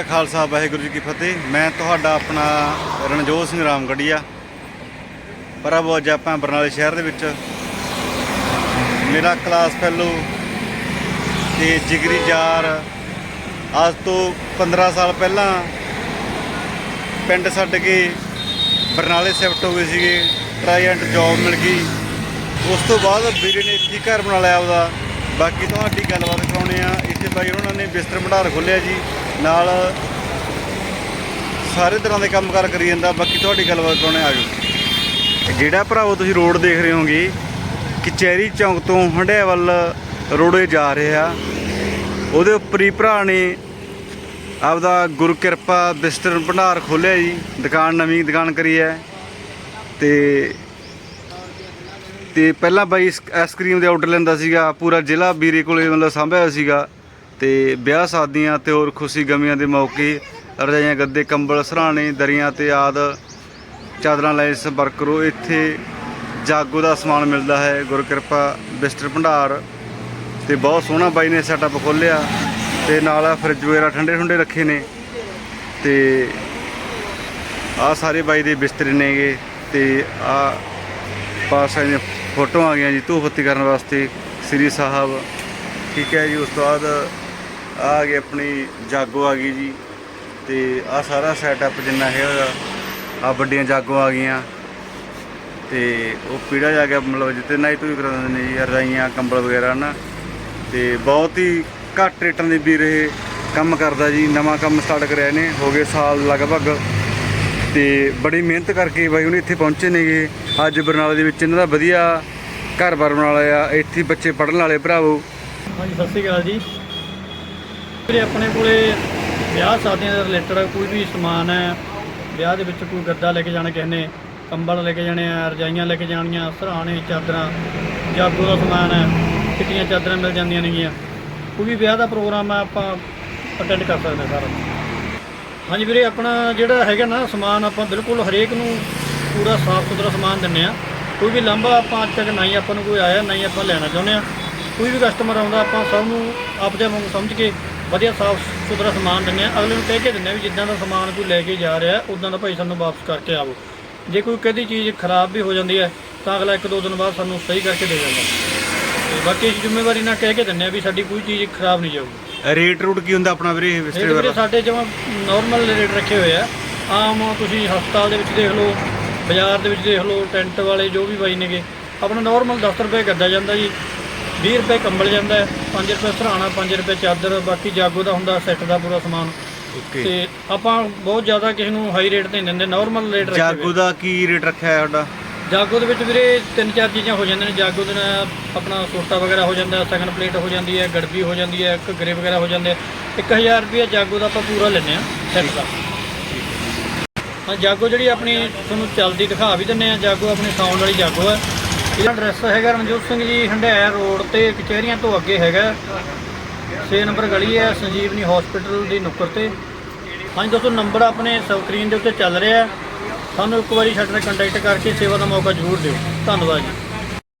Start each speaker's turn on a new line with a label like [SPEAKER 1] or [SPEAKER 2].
[SPEAKER 1] ਕਾ ਖਾਲਸਾ, ਵਾਹਿਗੁਰੂ ਜੀ ਕੀ ਫਤਿਹ। ਮੈਂ ਤੁਹਾਡਾ ਆਪਣਾ ਰਣਜੋਤ ਸਿੰਘ ਰਾਮਗੜੀਆ। ਪ੍ਰਭੂ ਅੱਜ ਆਪਾਂ ਬਰਨਾਲੇ ਸ਼ਹਿਰ ਦੇ ਵਿੱਚ ਮੇਰਾ ਕਲਾਸ ਫੈਲੋ ਤੇ ਜਿਗਰੀ ਯਾਰ ਅੱਜ ਤੋਂ 15 ਸਾਲ ਪਹਿਲਾਂ ਪਿੰਡ ਛੱਡ ਕੇ ਬਰਨਾਲੇ ਸ਼ਿਫਟ ਹੋ ਗਏ ਸੀਗੇ ਟ੍ਰਾਈਐਂਟ ਜੌਬ ਮਿਲ ਗਈ। ਉਸ ਤੋਂ ਬਾਅਦ ਵੀਰੇ ਨੇ ਇੱਥੇ ਘਰ ਬਣਾ ਲਿਆ ਉਹਦਾ ਬਾਕੀ ਤੁਹਾਡੀ ਗੱਲਬਾਤ ਕਰਾਉਣੇ ਆ ਇੱਥੇ ਬਾਈ ਉਹਨਾਂ ਨੇ ਬਿਸਤਰ ਭੰਡਾਰ ਖੋਲਿਆ ਜੀ। ਨਾਲ ਸਾਰੇ ਤਰ੍ਹਾਂ ਦੇ ਕੰਮਕਾਰ ਕਰੀ ਜਾਂਦਾ, ਬਾਕੀ ਤੁਹਾਡੀ ਗੱਲਬਾਤ ਕਰਾਉਣੇ ਆ ਜਾਓ। ਜਿਹੜਾ ਭਰਾਵੋ ਤੁਸੀਂ ਰੋਡ ਦੇਖ ਰਹੇ ਹੋਗੇ ਕਚਹਿਰੀ ਚੌਂਕ ਤੋਂ ਹੰਡਿਆ ਵੱਲ ਰੋਡੇ ਜਾ ਰਿਹਾ ਉਹਦੇ ਉੱਪਰ ਹੀ ਭਰਾ ਨੇ ਆਪਦਾ ਗੁਰੂ ਕਿਰਪਾ ਬਿਸਤਰ ਭੰਡਾਰ ਖੋਲਿਆ ਜੀ, ਦੁਕਾਨ ਨਵੀਂ ਦੁਕਾਨ ਕਰੀ ਹੈ। ਤੇ ਤੇ ਪਹਿਲਾਂ ਬਾਈ ਆਈਸਕ੍ਰੀਮ ਦੇ ਆਰਡਰ ਲੈਂਦਾ ਸੀਗਾ, ਪੂਰਾ ਜ਼ਿਲ੍ਹਾ ਵੀਰੇ ਕੋਲੇ ਮਤਲਬ ਸਾਂਭਿਆ ਹੋਇਆ ਸੀਗਾ। ਤੇ ਵਿਆਹ ਸ਼ਾਦੀਆਂ ਤੇ ਹੋਰ ਖੁਸ਼ੀ ਗਮੀਆਂ ਦੇ ਮੌਕੇ ਰਜਾਈਆਂ, ਗੱਦੇ, ਕੰਬਲ, ਸਰਾਣੇ, ਦਰੀਆਂ ਤੇ ਆਦ ਚਾਦਰਾਂ ਲੈ ਸੰਪਰਕ ਕਰੋ। ਇੱਥੇ ਜਾਗੋ ਦਾ ਸਮਾਨ ਮਿਲਦਾ ਹੈ। ਗੁਰਕਿਰਪਾ ਬਿਸਤਰ ਭੰਡਾਰ ਤੇ ਬਹੁਤ ਸੋਹਣਾ ਬਾਈ ਨੇ ਸੈਟਅਪ ਖੋਲਿਆ ਤੇ ਨਾਲ ਫਰਿੱਜ ਵਗੈਰਾ ਠੰਡੇ ਠੰਡੇ ਰੱਖੇ ਨੇ ਤੇ ਆ ਸਾਰੇ ਬਾਈ ਦੇ ਬਿਸਤਰੇ ਨੇਗੇ ਤੇ ਆ ਪਾਸ ਆਈਆਂ ਫੋਟੋਆਂ ਆ ਗਈਆਂ ਜੀ ਧੂਫ ਬੱਤੀ ਕਰਨ ਵਾਸਤੇ। ਸ੍ਰੀ ਸਾਹਿਬ, ਠੀਕ ਹੈ ਜੀ, ਉਸ ਤੋਂ ਬਾਅਦ ਆ ਗਈ ਆਪਣੀ ਜਾਗੋ ਆ ਗਈ ਜੀ ਤੇ ਆ ਸਾਰਾ ਸੈਟਅਪ ਜਿੰਨਾ ਹੈਗਾ ਆ ਵੱਡੀਆਂ ਜਾਗੋ ਆ ਗਈਆਂ। ਤੇ ਉਹ ਪੀੜਾ ਜਾ ਕੇ ਮਤਲਬ ਜਿੱਤੇ ਨਾਈ ਤੂੰ ਕਰਾ ਦਿੰਦੇ ਨੇ ਜੀ ਰਜਾਈਆਂ, ਕੰਬਲ ਵਗੈਰਾ ਨਾ ਤੇ ਬਹੁਤ ਹੀ ਘੱਟ ਰੇਟਾਂ ਦੇ ਵੀ ਰਹੇ ਕੰਮ ਕਰਦਾ ਜੀ, ਨਵਾਂ ਕੰਮ ਸਟਾਰਟ ਕਰਿਆ ਨੇ ਹੋ ਗਏ ਸਾਲ ਲਗਭਗ। ਤੇ ਬੜੀ ਮਿਹਨਤ ਕਰਕੇ ਬਾਈ ਉਹਨੇ ਇੱਥੇ ਪਹੁੰਚੇ ਨੇਗੇ। ਅੱਜ ਬਰਨਾਲੇ ਦੇ ਵਿੱਚ ਇਹਨਾਂ ਦਾ ਵਧੀਆ ਘਰ-ਬਾਰ ਬਣਾ ਲਿਆ, ਇੱਥੇ ਬੱਚੇ ਪੜਨ ਵਾਲੇ ਭਰਾਵੋ।
[SPEAKER 2] ਹਾਂਜੀ, ਸਤਿ ਸ਼੍ਰੀ ਅਕਾਲ ਜੀ। ਵੀਰੇ, ਆਪਣੇ ਕੋਲੇ ਵਿਆਹ ਸ਼ਾਦੀਆਂ ਦੇ ਰਿਲੇਟਡ ਕੋਈ ਵੀ ਸਮਾਨ ਹੈ, ਵਿਆਹ ਦੇ ਵਿੱਚ ਕੋਈ ਗੱਦਾ ਲੈ ਕੇ ਜਾਣਾ ਕਿਸੇ ਨੇ, ਕੰਬਲ ਲੈ ਕੇ ਜਾਣੇ ਆ, ਰਜਾਈਆਂ ਲੈ ਕੇ ਜਾਣੀਆਂ, ਸਰਾਣੇ, ਚਾਦਰਾਂ, ਜਾਗੋ ਦਾ ਸਮਾਨ ਹੈ, ਚਿੱਟੀਆਂ ਚਾਦਰਾਂ ਮਿਲ ਜਾਂਦੀਆਂ ਨੇਗੀਆਂ। ਕੋਈ ਵੀ ਵਿਆਹ ਦਾ ਪ੍ਰੋਗਰਾਮ ਹੈ, ਆਪਾਂ ਅਟੈਂਡ ਕਰ ਸਕਦੇ ਹਾਂ ਸਾਰਾ। ਹਾਂਜੀ ਵੀਰੇ, ਆਪਣਾ ਜਿਹੜਾ ਹੈਗਾ ਨਾ ਸਮਾਨ, ਆਪਾਂ ਬਿਲਕੁਲ ਹਰੇਕ ਨੂੰ ਪੂਰਾ ਸਾਫ਼ ਸੁਥਰਾ ਸਮਾਨ ਦਿੰਨੇ ਆ ਕੋਈ ਵੀ ਲੰਬਾ ਆਪਾਂ ਅੱਜ ਤੱਕ ਨਾ ਹੀ ਆਪਾਂ ਨੂੰ ਕੋਈ ਆਇਆ ਨਾ ਹੀ ਆਪਾਂ ਲੈਣਾ ਚਾਹੁੰਦੇ ਆ ਕੋਈ ਵੀ ਕਸਟਮਰ ਆਉਂਦਾ, ਆਪਾਂ ਸਭ ਨੂੰ ਆਪਦੇ ਵਾਂਗ ਸਮਝ ਕੇ ਵਧੀਆ ਸਾਫ਼ ਸੁਥਰਾ ਸਮਾਨ ਦਿੰਨੇ ਆ ਅਗਲੇ ਨੂੰ ਕਹਿ ਕੇ ਦਿੰਨੇ ਆ ਵੀ ਜਿੱਦਾਂ ਦਾ ਸਮਾਨ ਕੋਈ ਲੈ ਕੇ ਜਾ ਰਿਹਾ ਉਦਾਂ ਦਾ ਭਾਈ ਸਾਨੂੰ ਵਾਪਸ ਕਰਕੇ ਆਵੋ। ਜੇ ਕੋਈ ਕਦੀ ਚੀਜ਼ ਖਰਾਬ ਵੀ ਹੋ ਜਾਂਦੀ ਹੈ ਤਾਂ ਅਗਲਾ ਇੱਕ ਦੋ ਦਿਨ ਬਾਅਦ ਸਾਨੂੰ ਸਹੀ ਕਰਕੇ ਦੇ ਜਾਂਦਾ ਤੇ ਬਾਕੀ ਇਸ ਜ਼ਿੰਮੇਵਾਰੀ ਨਾਲ ਕਹਿ ਕੇ ਦਿੰਨੇ ਆ ਵੀ ਸਾਡੀ ਕੋਈ ਚੀਜ਼ ਖਰਾਬ ਨਹੀਂ ਜਾਊਗੀ।
[SPEAKER 1] ਰੇਟ ਰੂਟ ਕੀ ਹੁੰਦਾ ਆਪਣਾ ਵੀਰੇ
[SPEAKER 2] ਵੀਰੇ
[SPEAKER 1] ਦਾ
[SPEAKER 2] ਸਾਡੇ ਜਮਾਂ ਨਾਰਮਲ ਰੇਟ ਰੱਖੇ ਹੋਏ ਆ। ਆਮ ਤੁਸੀਂ ਹਸਪਤਾਲ ਦੇ ਵਿੱਚ ਦੇਖ ਲਓ ਬਾਜ਼ਾਰ ਦੇ ਵਿੱਚ ਦੇਖ ਲਓ ਟੈਂਟ ਵਾਲੇ ਜੋ ਵੀ ਬਾਈ ਨੇਗੇ ਆਪਣਾ ਨਾਰਮਲ 10 ਰੁਪਏ ਗੱਦਾ ਜਾਂਦਾ ਜੀ। 20 ਰੁਪਏ ਕੰਬਲ ਜਾਂਦਾ ਹੈ 5 ਰੁਪਏ ਸਰਾਣਾ 5 ਰੁਪਏ ਚਾਦਰ ਬਾਕੀ ਜਾਗੋ ਦਾ ਹੁੰਦਾ ਸੈੱਟ ਦਾ ਪੂਰਾ ਸਮਾਨ।
[SPEAKER 1] ਓਕੇ
[SPEAKER 2] ਤੇ ਆਪਾਂ ਬਹੁਤ ਜ਼ਿਆਦਾ ਕਿਸੇ ਨੂੰ ਹਾਈ ਰੇਟ ਤੇ ਨਹੀਂ ਦਿੰਦੇ ਨਾਰਮਲ ਰੇਟ ਰੱਖੇ
[SPEAKER 1] ਜਾਗੋ ਦਾ ਕੀ ਰੇਟ ਰੱਖਿਆ ਹੈ ਤੁਹਾਡਾ?
[SPEAKER 2] ਜਾਗੋ ਦੇ ਵਿੱਚ ਵੀਰੇ ਤਿੰਨ ਚਾਰ ਚੀਜ਼ਾਂ ਹੋ ਜਾਂਦੀਆਂ ਨੇ ਜਾਗੋ ਦੇ ਨਾਲ ਆਪਣਾ ਸੋਟਾ ਵਗੈਰਾ ਹੋ ਜਾਂਦਾ ਸੈਕੰਡ ਪਲੇਟ ਹੋ ਜਾਂਦੀ ਹੈ ਗੜਬੀ ਹੋ ਜਾਂਦੀ ਹੈ ਘੱਗਰੇ ਵਗੈਰਾ ਹੋ ਜਾਂਦੇ ਆ। 1000 ਰੁਪਏ ਜਾਗੋ ਦਾ ਆਪਾਂ ਪੂਰਾ ਲੈਂਦੇ ਆ ਸੈੱਟ ਦਾ। ਹਾਂ ਜਾਗੋ ਜਿਹੜੀ ਆਪਣੀ ਤੁਹਾਨੂੰ ਚੱਲਦੀ ਦਿਖਾ ਵੀ ਦਿੰਨੇ ਆ ਜਾਗੋ ਆਪਣੀ ਸਾਊਂਡ ਵਾਲੀ ਜਾਗੋ ਹੈ। ਇਹਦਾ ਐਡਰੈਸ ਹੈਗਾ ਰਣਜੋਤ ਸਿੰਘ ਜੀ, ਹੰਡਿਆਇਆ ਰੋਡ ਤੇ, ਕਚਹਿਰੀਆਂ ਤੋਂ ਅੱਗੇ ਹੈਗਾ। 6 ਨੰਬਰ ਗਲੀ ਹੈ, ਸੰਜੀਵਨੀ ਹਸਪੀਟਲ ਦੀ ਨੁੱਕਰ ਤੇ। ਹਾਂਜੀ ਦੋਸਤੋ ਨੰਬਰ ਆਪਣੇ ਸਕਰੀਨ ਦੇ ਉੱਤੇ ਚੱਲ ਰਿਹਾ। ਸਾਨੂੰ ਇੱਕ ਵਾਰੀ ਸਾਡੇ ਨਾਲ ਕੰਟੈਕਟ ਕਰਕੇ ਸੇਵਾ ਦਾ ਮੌਕਾ ਜ਼ਰੂਰ ਦਿਓ। ਧੰਨਵਾਦ ਜੀ।